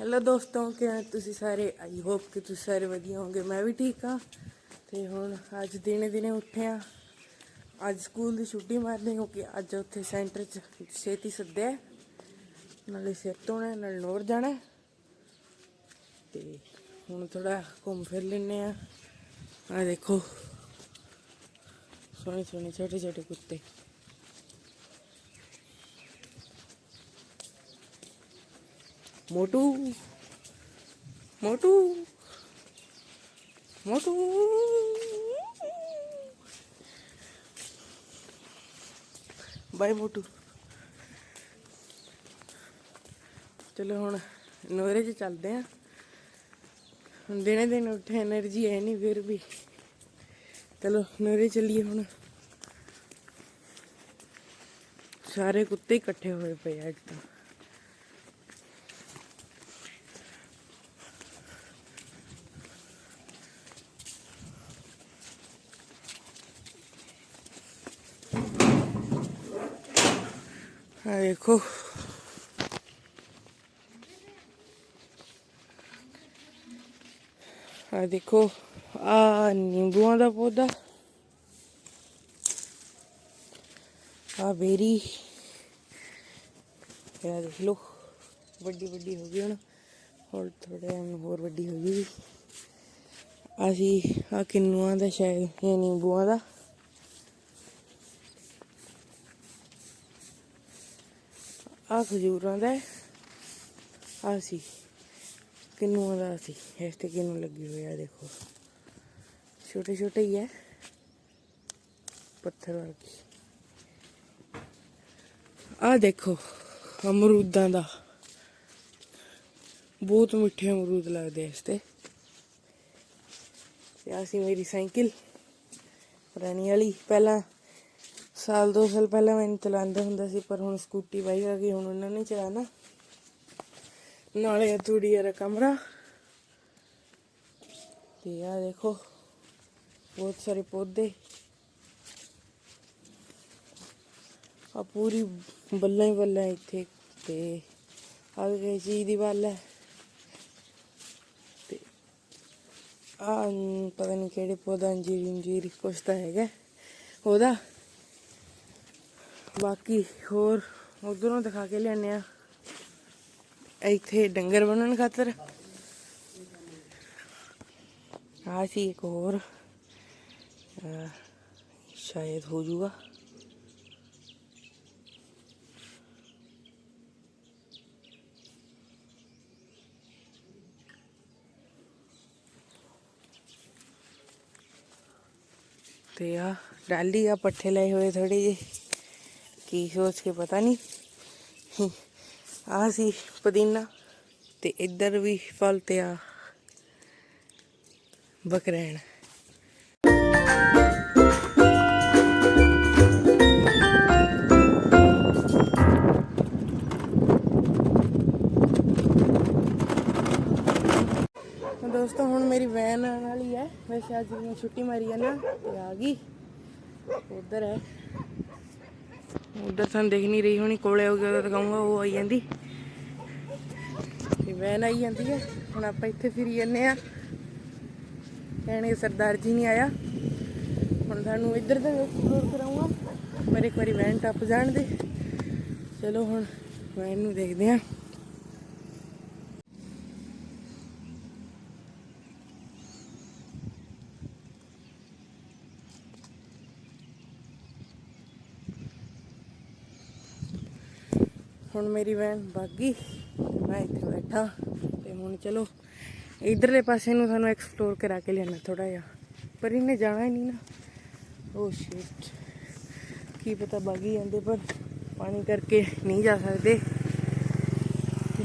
Hello ਦੋਸਤੋ, ਕਿਵੇਂ ਤੁਸੀਂ ਸਾਰੇ? ਆਈ ਹੋਪ ਕਿ ਤੁਸੀਂ ਸਾਰੇ ਵਧੀਆ ਹੋਵੋਗੇ। ਮੈਂ ਵੀ ਠੀਕ ਹਾਂ। ਤੇ ਹੁਣ ਅੱਜ ਦਿਨੇ ਦਿਨੇ ਉੱਠੇ ਆ ਅੱਜ ਸਕੂਲ ਦੀ ਛੁੱਟੀ ਮਾਰਦੇ ਕਿਉਂਕਿ ਅੱਜ ਉੱਥੇ ਸੈਂਟਰ 'ਚ ਛੇਤੀ ਸੱਦਿਆ ਨਾਲੇ ਸਿਰ ਧੋਣਾ, ਨਾਲ ਨੋਰ ਜਾਣਾ ਹੈ। ਤੇ ਹੁਣ ਥੋੜਾ ਘੁੰਮ ਫਿਰ ਲੈਨੇ ਆ ਆ ਦੇਖੋ। ਸੋਹਣੇ ਸੋਹਣੇ ਛੋਟੇ ਛੋਟੇ ਕੁੱਤੇ। મોટું મોટું મોટું ਬਾਈ ਮੋਟੂ। ਚਲੋ ਹੁਣ ਨੋਰੇ 'ਚ ਚੱਲਦੇ ਆ। ਹੁਣ ਦਿਨੇ ਦਿਨ ਉੱਠੇ એનર્ਜੀ ਹੈ ਨਹੀਂ ਫਿਰ ਵੀ। ਚਲੋ ਨੋਰੇ ਚੱਲੀਏ ਹੁਣ। ਸਾਰੇ ਕੁੱਤੇ ਇਕੱਠੇ ਹੋਏ ਪਏ ਅੱਜ ਤਾਂ। ਆ ਦੇਖੋ ਆ ਦੇਖੋ ਆ ਨਿੰਬੂਆਂ ਦਾ ਪੌਦਾ ਆ ਬੇਰੀ ਇਹ ਦੇਖ ਲਓ ਵੱਡੀ ਵੱਡੀ ਹੋ ਗਈ ਹੁਣ ਹੋਰ ਥੋੜੇ ਟਾਈਮ ਹੋਰ ਵੱਡੀ ਹੋ ਗਈ ਅਸੀਂ ਆ ਕਿੰਨੂਆਂ ਦਾ ਸ਼ਾਇਦ ਇਹ ਨਿੰਬੂਆਂ ਦਾ ਆ ਖਜੂਰਾਂ ਦਾ ਆ ਸੀ। ਕਿੰਨੂਆਂ ਦਾ ਸੀ। ਇਸ ਤੇ ਕਿੰਨੂ ਲੱਗੀ ਹੋਈ ਆ ਦੇਖੋ। ਛੋਟੇ ਛੋਟੇ ਹੀ ਹੈ ਪੱਥਰ ਵਰਗੀ। ਆ ਦੇਖੋ, ਅਮਰੂਦਾਂ ਦਾ। ਬਹੁਤ ਮਿੱਠੇ ਅਮਰੂਦ ਲੱਗਦੇ ਇਸ ਤੇ। ਤੇ ਆਹ ਸੀ ਮੇਰੀ ਸਾਈਕਲ। ਪੁਰਾਣੀ ਵਾਲੀ। ਪਹਿਲਾਂ ਸਾਲ ਦੋ ਸਾਲ ਪਹਿਲਾਂ ਮੈਂ ਚਲਾਉਂਦਾ ਹੁੰਦਾ ਸੀ, ਪਰ ਹੁਣ ਸਕੂਟੀ ਬਾਈ ਆ ਗਈ, ਹੁਣ ਉਹਨਾਂ ਨੇ ਚਲਾਣਾ ਨਾਲੇ ਥੋੜੀ ਯਾਰ ਕਮਰਾ। ਤੇ ਆ ਦੇਖੋ, ਬਹੁਤ ਸਾਰੇ ਪੌਦੇ। ਆ ਪੂਰੀ ਬੱਲਾਂ ਹੀ ਬੱਲਾਂ ਇੱਥੇ, ਤੇ ਆ ਗਈ ਚੀਜ਼ ਦੀ ਵੱਲ ਹੈ। ਤੇ ਆ ਪਤਾ ਨਹੀਂ ਕਿਹੜੇ ਪੌਦਾ ਅੰਜੀਰ ਅੰਜੀਰ ਕੁਛ ਤਾਂ ਹੈਗਾ। ਉਹਦਾ ਬਾਕੀ ਹੋਰ ਉਧਰੋਂ ਦਿਖਾ ਕੇ ਲਿਆਨੇ ਆ ਇੱਥੇ ਡੰਗਰ ਬੰਨਣ ਖਾਤਰ ਆ ਸੀ ਇੱਕ ਹੋਰ ਅਹ ਸ਼ਾਇਦ ਹੋ ਜਾਊਗਾ ਤੇ ਆ ਡਾਲੀ ਆ ਪੱਠੇ ਲਏ ਹੋਏ ਥੋੜੇ ਜਿਹੇ ਕੀ ਸੋਚ ਕੇ ਪਤਾ ਨਹੀਂ ਆ ਸੀ ਪੁਦੀਨਾ ਤੇ ਇੱਧਰ ਵੀ ਫਲ ਤੇ ਆ ਬਕਰੈਣ। ਦੋਸਤੋ, ਹੁਣ ਮੇਰੀ ਵੈਨ ਆਉਣ ਵਾਲੀ ਹੈ। ਵੈਸੇ ਅੱਜ ਮੈਂ ਛੁੱਟੀ ਮਾਰੀ ਹੈ ਨਾ, ਤੇ ਆ ਗਈ। ਉਧਰ ਹੈ। ਉਧਰ ਤੁਹਾਨੂੰ ਦੇਖ ਨਹੀਂ ਰਹੀ ਹੋਣੀ, ਕੋਲੇ ਹੋ ਗਿਆ ਤਾਂ ਦਿਖਾਉਂਗਾ ਉਹ ਆਈ ਜਾਂਦੀ। ਤੇ ਵੈਨ ਆਈ ਜਾਂਦੀ ਹੈ ਹੁਣ ਆਪਾਂ ਇੱਥੇ ਫਿਰੀ ਜੰਨੇ ਆ। ਕਹਿਣੇ ਸਰਦਾਰ ਜੀ ਨਹੀਂ ਆਇਆ। ਹੁਣ ਤੁਹਾਨੂੰ ਇੱਧਰ ਦਾ ਐਕਸਪਲੋਰ ਕਰਾਉਂਗਾ ਪਰ ਇੱਕ ਵਾਰੀ ਵੈਨ ਟੱਪ ਜਾਣ ਦੇ। ਚਲੋ ਹੁਣ ਵੈਨ ਨੂੰ ਦੇਖਦੇ ਆ। ਹੁਣ ਮੇਰੀ ਵੈਨ ਬਾਗੀ ਮੈਂ ਇੱਥੇ ਬੈਠਾ ਤੇ ਹੁਣ ਚਲੋ ਇਧਰਲੇ ਪਾਸੇ ਨੂੰ ਸਾਨੂੰ ਐਕਸਪਲੋਰ ਕਰਾ ਕੇ ਲਿਆਣਾ ਥੋੜਾ ਜਿਹਾ। ਪਰ ਇਹਨੇ ਜਾਣਾ ਹੀ ਨਹੀਂ ਨਾ। oh ਓ ਸ਼ਿਟ ਕੀ ਪਤਾ ਬਾਗੀ ਜਾਂਦੇ, ਪਰ ਪਾਣੀ ਕਰਕੇ ਨਹੀਂ ਜਾ ਸਕਦੇ।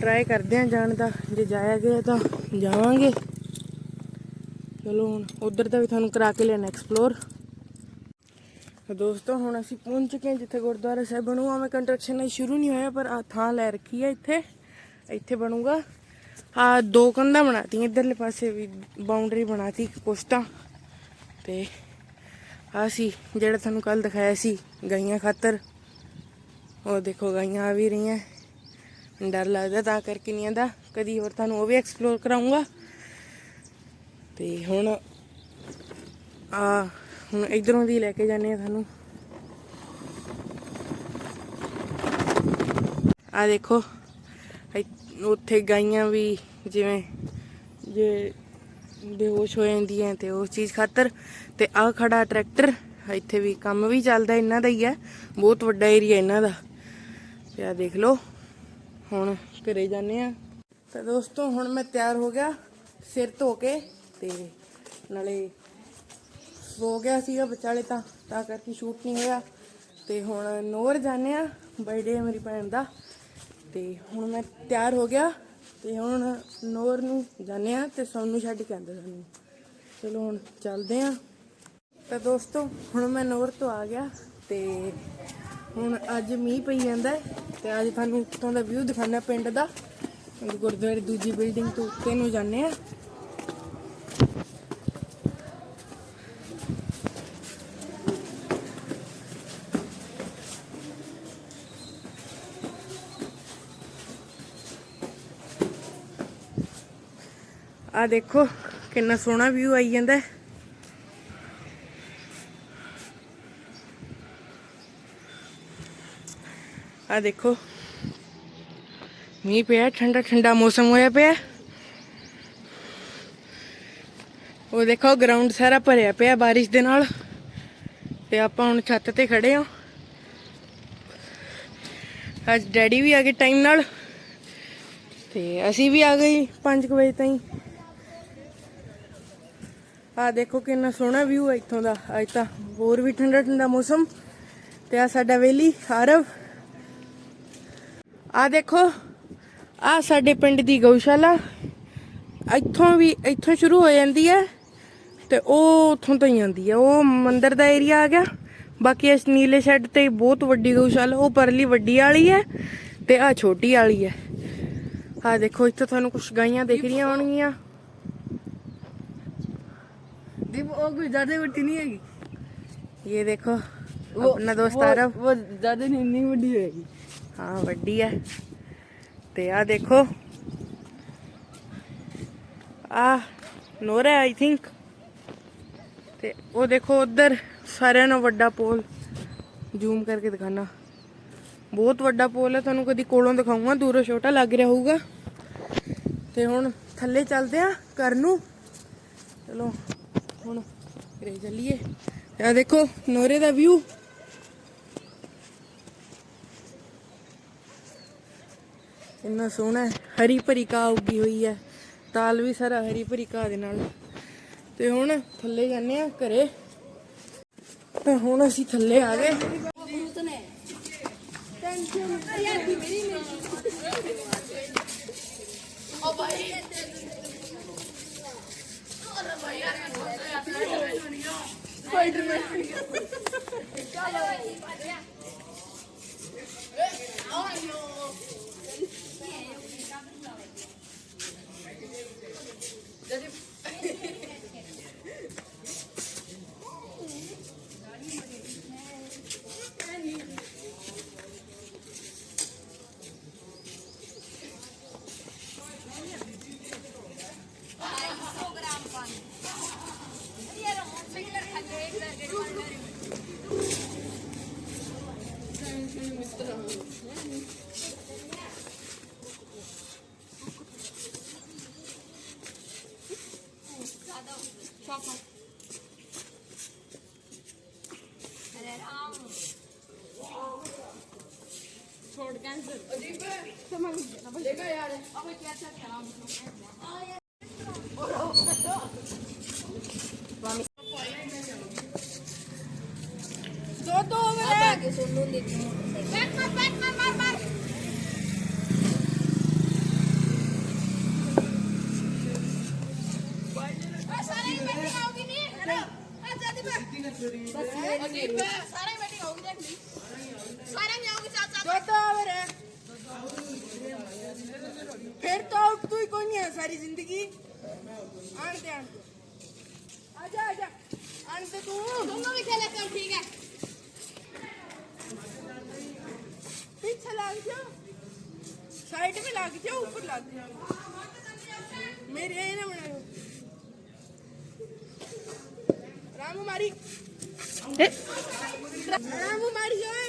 ਟਰਾਈ ਕਰਦੇ ਆ ਜਾਣ ਦਾ। ਜੇ ਜਾਇਆ ਗਿਆ ਤਾਂ ਜਾਵਾਂਗੇ। ਚਲੋ ਹੁਣ ਉਧਰ ਦਾ ਵੀ ਤੁਹਾਨੂੰ ਕਰਾ ਕੇ ਲਿਆਣਾ ਐਕਸਪਲੋਰ ਦੋਸਤੋ, ਹੁਣ ਅਸੀਂ ਪਹੁੰਚ ਚੁੱਕੇ ਹਾਂ ਜਿੱਥੇ ਗੁਰਦੁਆਰਾ ਸਾਹਿਬ ਬਣੂਗਾ ਮੈਂ ਕੰਸਟਰਕਸ਼ਨ ਅਜੇ ਸ਼ੁਰੂ ਨਹੀਂ ਹੋਇਆ, ਪਰ ਆ ਥਾਂ ਲੈ ਰੱਖੀ ਹੈ ਇੱਥੇ। ਇੱਥੇ ਬਣੂਗਾ। ਆ ਦੋ ਕੰਧਾਂ ਬਣਾਤੀਆਂ ਇਧਰਲੇ ਪਾਸੇ ਵੀ ਬਾਉਂਡਰੀ ਬਣਾਤੀ ਕੁਛ ਤਾਂ ਤੇ ਆ ਸੀ, ਜਿਹੜਾ ਤੁਹਾਨੂੰ ਕੱਲ ਦਿਖਾਇਆ ਸੀ, ਗਾਈਆਂ ਖਾਤਰ। ਉਹ ਦੇਖੋ, ਗਾਈਆਂ ਆ ਵੀ ਰਹੀਆਂ। ਡਰ ਲੱਗਦਾ ਤਾਂ ਕਰਕੇ ਨਹੀਂ ਆਂਦਾ। ਕਦੀ ਹੋਰ ਤੁਹਾਨੂੰ ਉਹ ਵੀ ਐਕਸਪਲੋਰ ਕਰਾਉਂਗਾ ਤੇ ਹੁਣ ਆ ਹੁਣ ਇਧਰੋਂ ਦੀ ਲੈ ਕੇ ਜਾਂਦੇ ਆ ਤੁਹਾਨੂੰ। ਆ ਦੇਖੋ ਉੱਥੇ ਗਾਈਆਂ ਵੀ ਜਿਵੇਂ ਜੇ ਬੇਹੋਸ਼ ਹੋ ਜਾਂਦੀਆਂ ਤੇ ਉਸ ਚੀਜ਼ ਖਾਤਰ ਤੇ ਆ ਖੜਾ ਟਰੈਕਟਰ, ਇੱਥੇ ਵੀ ਕੰਮ ਵੀ ਚੱਲਦਾ ਇਹਨਾਂ ਦਾ ਹੀ ਹੈ, ਬਹੁਤ ਵੱਡਾ ਏਰੀਆ ਇਹਨਾਂ ਦਾ। ਤੇ ਆ ਦੇਖ ਲਓ, ਹੁਣ ਘਰੇ ਜਾਂਦੇ ਆ ਤਾਂ ਦੋਸਤੋ, ਹੁਣ ਮੈਂ ਤਿਆਰ ਹੋ ਗਿਆ, ਸਿਰ ਧੋ ਕੇ ਤੇ ਨਾਲੇ ਸੋ ਗਿਆ ਸੀਗਾ ਵਿਚਾਲੇ ਤਾਂ ਤਾਂ ਕਰਕੇ ਸ਼ੂਟ ਨਹੀਂ ਹੋਇਆ। ਤੇ ਹੁਣ ਨੋਰ ਜਾਂਦੇ ਆ ਬਰਥਡੇ ਮੇਰੀ ਭੈਣ ਦਾ। ਤੇ ਹੁਣ ਮੈਂ ਤਿਆਰ ਹੋ ਗਿਆ, ਤੇ ਹੁਣ ਨੋਰ ਨੂੰ ਜਾਂਦੇ ਆ ਤੇ ਸੋਨੂੰ ਛੱਡ ਕੇ ਆਂਦਾ ਸਾਨੂੰ। ਚਲੋ ਹੁਣ ਚੱਲਦੇ ਆ। ਤਾਂ ਦੋਸਤੋ, ਹੁਣ ਮੈਂ ਨੋਰ ਤੋਂ ਆ ਗਿਆ ਤੇ ਹੁਣ ਅੱਜ ਮੀਂਹ ਪਈ ਜਾਂਦਾ ਹੈ ਤੇ ਅੱਜ ਤੁਹਾਨੂੰ ਉੱਤੋਂ ਦਾ ਵਿਊ ਦਿਖਾਣਾ ਪਿੰਡ ਦਾ। ਗੁਰਦੁਆਰੇ ਦੂਜੀ ਬਿਲਡਿੰਗ ਤੋਂ ਉੱਤੇ ਨੂੰ ਜਾਂਦੇ ਆ। ਆ ਦੇਖੋ ਕਿੰਨਾ ਸੋਹਣਾ ਵਿਊ ਆਈ ਜਾਂਦਾ ਹੈ। ਆ ਦੇਖੋ। ਮੀਂਹ ਪਿਆ, ਠੰਡਾ ਠੰਡਾ ਮੌਸਮ ਹੋਇਆ ਪਿਆ। ਉਹ ਦੇਖੋ ਗਰਾਊਂਡ ਸਾਰਾ ਭਰਿਆ ਪਿਆ ਬਾਰਿਸ਼ ਦੇ ਨਾਲ। ਤੇ ਆਪਾਂ ਹੁਣ ਛੱਤ ਤੇ ਖੜੇ ਹਾਂ। ਅੱਜ ਡੈਡੀ ਵੀ ਆ ਗਏ ਟਾਈਮ ਨਾਲ। ਤੇ ਅਸੀਂ ਵੀ ਆ ਗਏ 5 ਵਜੇ ਤਾਈਂ। ਆ ਦੇਖੋ ਕਿੰਨਾ ਸੋਹਣਾ ਵਿਊ ਹੈ ਇੱਥੋਂ ਦਾ। ਅੱਜ ਤਾਂ ਹੋਰ ਵੀ ਠੰਡਾ ਠੰਡਾ ਮੌਸਮ। ਤੇ ਆ ਸਾਡਾ ਵੇਲੀ, ਆਰਵ। ਆ ਦੇਖੋ, ਆ ਸਾਡੇ ਪਿੰਡ ਦੀ ਗਊਸ਼ਾਲਾ। ਇੱਥੋਂ ਵੀ, ਇੱਥੋਂ ਸ਼ੁਰੂ ਹੋ ਜਾਂਦੀ ਹੈ ਤੇ ਉਹ ਉੱਥੋਂ ਤੋਂ ਹੀ ਆਉਂਦੀ ਹੈ। ਉਹ ਮੰਦਰ ਦਾ ਏਰੀਆ ਆ ਗਿਆ। ਬਾਕੀ ਇਸ ਨੀਲੇ ਸ਼ੈੱਡ ਤੇ ਬਹੁਤ ਵੱਡੀ ਗਊਸ਼ਾਲਾ, ਉਹ ਪਰਲੀ ਵੱਡੀ ਵਾਲੀ ਹੈ ਤੇ ਆ ਛੋਟੀ ਵਾਲੀ ਹੈ। ਆ ਦੇਖੋ, ਇੱਥੇ ਤੁਹਾਨੂੰ ਕੁਝ ਗਾਈਆਂ ਦਿਖ ਰਹੀਆਂ ਹੋਣਗੀਆਂ। दीप वो कोई ज्यादा बड़ी नहीं हैगी ਇਹ ਦੇਖੋ वो- ਆਪਣਾ ਦੋਸਤ वो- ਆਰਵ वो ज्यादा नहीं नहीं बड़ी हैगी ਹਾਂ ਵੱਡੀ ਹੈ ਤੇ ਆ ਦੇਖੋ ਆ ਨੋਰਾ ਆਈ ਥਿੰਕ ਤੇ ਉਹ ਦੇਖੋ ਉਧਰ ਸਾਰਿਆਂ ਨਾਲੋਂ ਵੱਡਾ ਪੋਲ ਜ਼ੂਮ ਕਰਕੇ ਦਿਖਾਣਾ ਬਹੁਤ ਵੱਡਾ ਪੋਲ ਹੈ ਤੁਹਾਨੂੰ ਕਦੀ ਕੋਲੋਂ ਦਿਖਾਉਂਗਾ ਦੂਰੋਂ ਛੋਟਾ ਲੱਗ ਰਿਹਾ ਹੋਊਗਾ ਤੇ ਹੁਣ ਥੱਲੇ ਚੱਲਦੇ ਆ ਘਰ ਨੂੰ ਚਲੋ ਹੁਣ ਘਰੇ ਚੱਲੀਏ। ਆ ਦੇਖੋ, ਨੋਰੇ ਦਾ ਵਿਊ ਇੰਨਾ ਸੋਹਣਾ ਹਰੀ ਭਰੀ ਘਾਹ ਉੱਗੀ ਹੋਈ ਹੈ। ਤਾਲ ਵੀ ਸਾਰਾ ਹਰੀ ਭਰੀ ਘਾਹ ਦੇ ਨਾਲ। ਤੇ ਹੁਣ ਥੱਲੇ ਜਾਂਦੇ ਆ ਘਰੇ। ਤੇ ਹੁਣ ਅਸੀਂ ਥੱਲੇ ਆ ਗਏ। ਦੋ ਦੋ ਮੇਰੇ Пойду нахуй. Sarang yang है सारी ज़िंदगी? आन दे आन दे आजा आजा। आन दे तू भी कर ठीक है। पीछे लाग जाओ। साइड में लाग जाओ ऊपर लाग जाओ। ना बनाओ रामू मारी। रामू मारी जाए